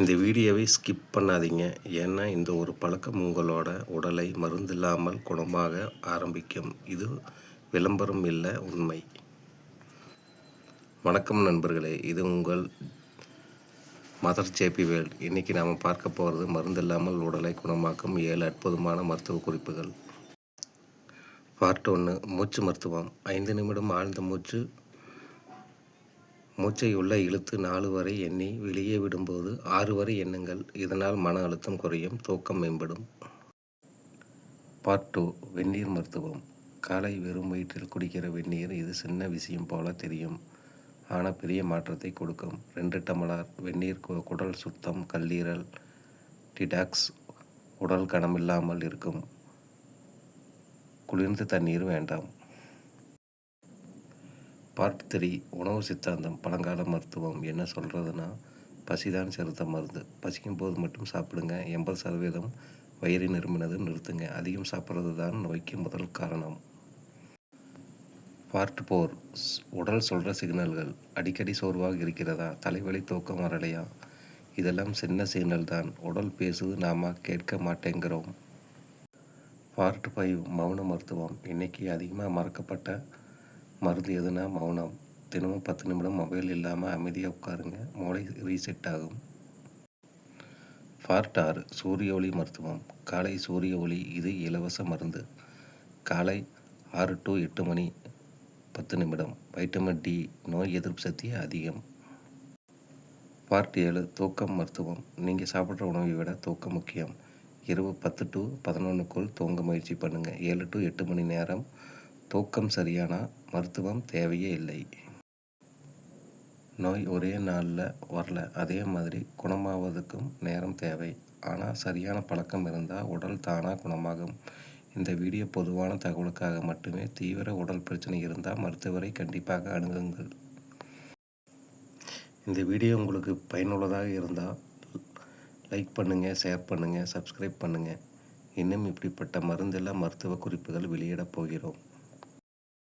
இந்த வீடியோவை ஸ்கிப் பண்ணாதீங்க. ஏன்னா இந்த ஒரு பழக்கம் உங்களோட உடலை மருந்தில்லாமல் குணமாக ஆரம்பிக்கும். இது விளம்பரம் இல்லை உண்மை. வணக்கம் நண்பர்களே. இது உங்கள் மதர் ஜேபி வேல்ட் இன்றைக்கி நாம் பார்க்க போகிறது மருந்தில்லாமல் உடலை குணமாக்கும் ஏழு அற்புதமான மருத்துவ குறிப்புகள். பார்ட் ஒன்று மூச்சு மருத்துவம். ஐந்து நிமிடம் ஆழ்ந்த மூச்சு மூச்சை உள்ளே இழுத்து நாலு வரை எண்ணி வெளியே விடும்போது ஆறு வரை எண்ணுங்கள். இதனால் மன அழுத்தம் குறையும் தூக்கம் மேம்படும். பார்ட் டூ வெந்நீர் மருத்துவம். காலை வெறும் வயிற்றில் குடிக்கிற வெந்நீர் இது சின்ன விஷயம் போல தெரியும். ஆனால் பெரிய மாற்றத்தை கொடுக்கும். ரெண்டு டம்ளர் வெந்நீர் கு- குடல் சுத்தம் கல்லீரல் டிடாக்ஸ் உடல் கனமில்லாமல் இருக்கும். குளிர்ந்த தண்ணீர் வேண்டாம். பார்ட் த்ரீ உணவு சித்தாந்தம் பழங்கால மருத்துவம் என்ன சொல்கிறதுனா பசிதான் சிறுத்த மருந்து. பசிக்கும் போது மட்டும் சாப்பிடுங்க. எண்பது சதவீதம் வயிறு நிரம்பினது நிறுத்துங்க. அதிகம் சாப்பிட்றது தான் நோய்க்கு முதல் காரணம். பார்ட் போர் உடல் சொல்கிற சிக்னல்கள். அடிக்கடி சோர்வாக இருக்கிறதா? தலைவலி தூக்கம் வரலையா? இதெல்லாம் சின்ன சிக்னல் தான் உடல் பேசுது நாம கேட்க மாட்டேங்கிறோம். Part five. மௌன மருத்துவம். இன்னைக்கு அதிகமாக மறக்கப்பட்ட மருந்து எதுனா மௌனம். தினமும் பத்து நிமிடம் மொபைல் இல்லாமல் அமைதியாக உட்காருங்க. மூளை ரீசெட் ஆகும். பார்ட் ஆறு சூரிய ஒளி மருத்துவம். காலை சூரிய ஒளி இது இலவச மருந்து. காலை ஆறு டு எட்டு மணி பத்து நிமிடம். வைட்டமின் டி நோய் எதிர்ப்பு சக்தி அதிகம். பார்ட் ஏழு தூக்கம் மருத்துவம். நீங்கள் சாப்பிட்ற உணவை விட தூக்கம் முக்கியம். இரவு பத்து டு பதினொன்றுக்குள் தூங்க முயற்சி பண்ணுங்கள் ஏழு டு எட்டு மணி நேரம் தூக்கம் சரியானா மருத்துவம் தேவையே இல்லை. நோய் ஒரே நாளில் வரல. அதே மாதிரி குணமாவதுக்கும் நேரம் தேவை. ஆனால் சரியான பழக்கம் இருந்தால் உடல் தானாக குணமாகும். இந்த வீடியோ பொதுவான தகவலுக்காக மட்டுமே தீவிர உடல் பிரச்சனை இருந்தால் மருத்துவரை கண்டிப்பாக அணுகுங்கள். இந்த வீடியோ உங்களுக்கு பயனுள்ளதாக இருந்தால் லைக் பண்ணுங்கள் ஷேர் பண்ணுங்கள் சப்ஸ்கிரைப் பண்ணுங்கள் இன்னும் இப்படிப்பட்ட மருந்தெல்லாம் மருத்துவ குறிப்புகள் வெளியிடப் போகிறோம்.